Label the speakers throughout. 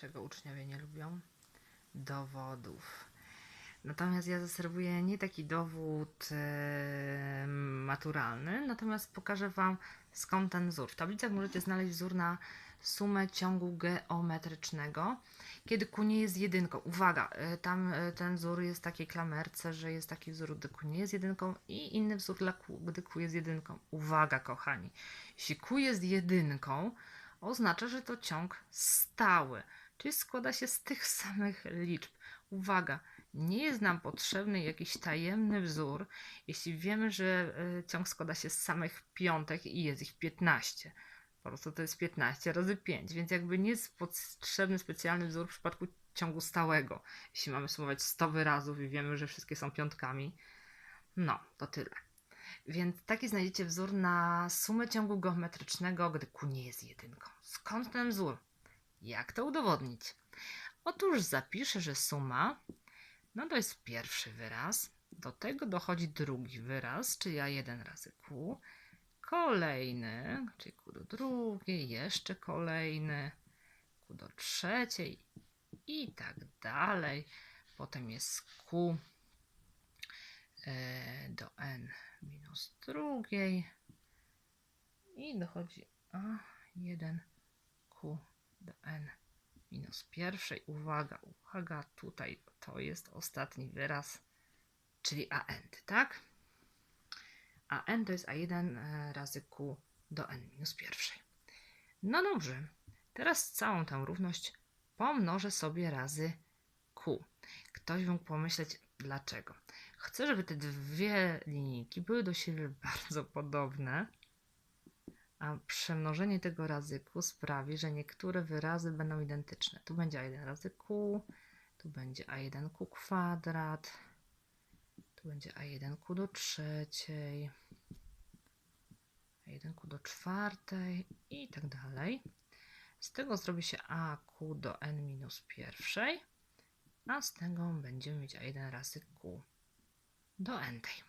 Speaker 1: Czego uczniowie nie lubią? Dowodów. Natomiast ja zaserwuję nie taki dowód e, maturalny, natomiast pokażę Wam skąd ten wzór. W tablicach możecie znaleźć wzór na sumę ciągu geometrycznego, kiedy Q nie jest jedynką. Uwaga, e, tam e, ten wzór jest w takiej klamerce, że jest taki wzór, gdy Q nie jest jedynką i inny wzór dla Q, gdy Q jest jedynką. Uwaga, kochani. Jeśli Q jest jedynką, oznacza, że to ciąg stały, czyli składa się z tych samych liczb. Uwaga, nie jest nam potrzebny jakiś tajemny wzór, jeśli wiemy, że y, ciąg składa się z samych piątek i jest ich 15. Po prostu to jest 15 razy 5, więc jakby nie jest potrzebny specjalny wzór w przypadku ciągu stałego. Jeśli mamy sumować 100 wyrazów i wiemy, że wszystkie są piątkami, no to tyle. Więc taki znajdziecie wzór na sumę ciągu geometrycznego, gdy Q nie jest jedynką. Skąd ten wzór? Jak to udowodnić? Otóż zapiszę, że suma no to jest pierwszy wyraz. Do tego dochodzi drugi wyraz, czyli A1 razy Q. Kolejny, czyli Q do drugiej, jeszcze kolejny, Q do trzeciej i tak dalej. Potem jest Q e, do N minus drugiej i dochodzi A1 Q do N minus pierwszej. Uwaga, uwaga, tutaj to jest ostatni wyraz, czyli AND, tak? AN to jest A1 e, razy Q do N minus pierwszej. No dobrze, teraz całą tę równość pomnożę sobie razy Q. Ktoś mógł pomyśleć, dlaczego? Chcę, żeby te dwie linijki były do siebie bardzo podobne, a przemnożenie tego razy q sprawi, że niektóre wyrazy będą identyczne. Tu będzie a1 razy q, tu będzie a1q kwadrat, tu będzie a1q do trzeciej, a1q do czwartej i tak dalej. Z tego zrobi się aq do n minus pierwszej, a z tego będziemy mieć a1 razy q do n tej.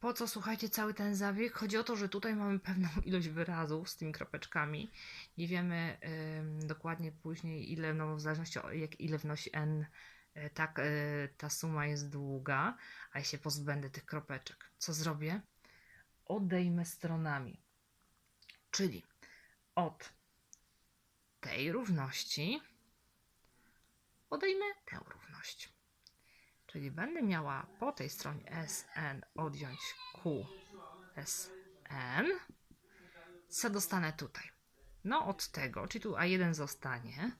Speaker 1: Po co słuchajcie cały ten zabieg? Chodzi o to, że tutaj mamy pewną ilość wyrazów z tymi kropeczkami. Nie wiemy ym, dokładnie później ile, no w zależności od jak ile wnosi n, y, tak y, ta suma jest długa, a ja się pozbędę tych kropeczek. Co zrobię? Odejmę stronami. Czyli od tej równości odejmę tę równość. Czyli będę miała po tej stronie Sn odjąć Q Sn. Co dostanę tutaj? No od tego, czyli tu A1 zostanie.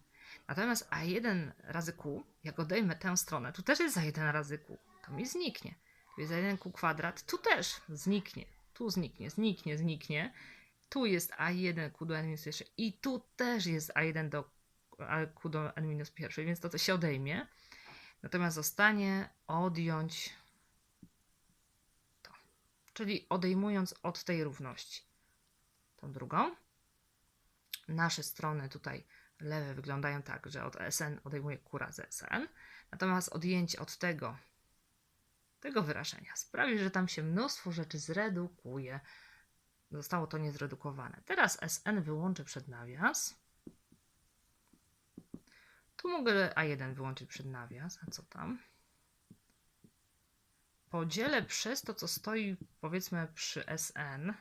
Speaker 1: Natomiast A1 razy Q, jak odejmę tę stronę, tu też jest A1 razy Q. To mi zniknie. Tu jest A1 Q kwadrat, tu też zniknie. Tu zniknie, zniknie, zniknie. Tu jest A1 Q do N minus 1 i tu też jest A1 do Q do N minus 1, więc to co się odejmie. Natomiast zostanie odjąć to. Czyli odejmując od tej równości tą drugą. Nasze strony tutaj lewe wyglądają tak, że od SN odejmuje kura z SN. Natomiast odjęcie od tego, tego wyrażenia sprawi, że tam się mnóstwo rzeczy zredukuje. Zostało to niezredukowane. Teraz SN wyłączę przed nawias. Tu mogę A1 wyłączyć przed nawias, a co tam? Podzielę przez to, co stoi powiedzmy przy Sn.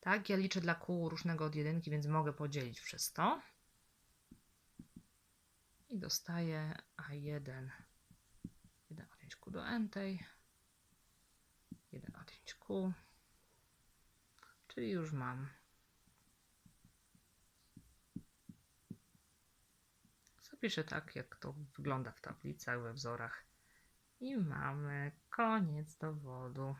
Speaker 1: Tak, ja liczę dla kół różnego od jedynki, więc mogę podzielić przez to. I dostaję A1. 1 odjąć Q do N tej. 1 odjąć Q. Czyli już mam Piszę tak, jak to wygląda w tablicach, we wzorach. I mamy koniec dowodu.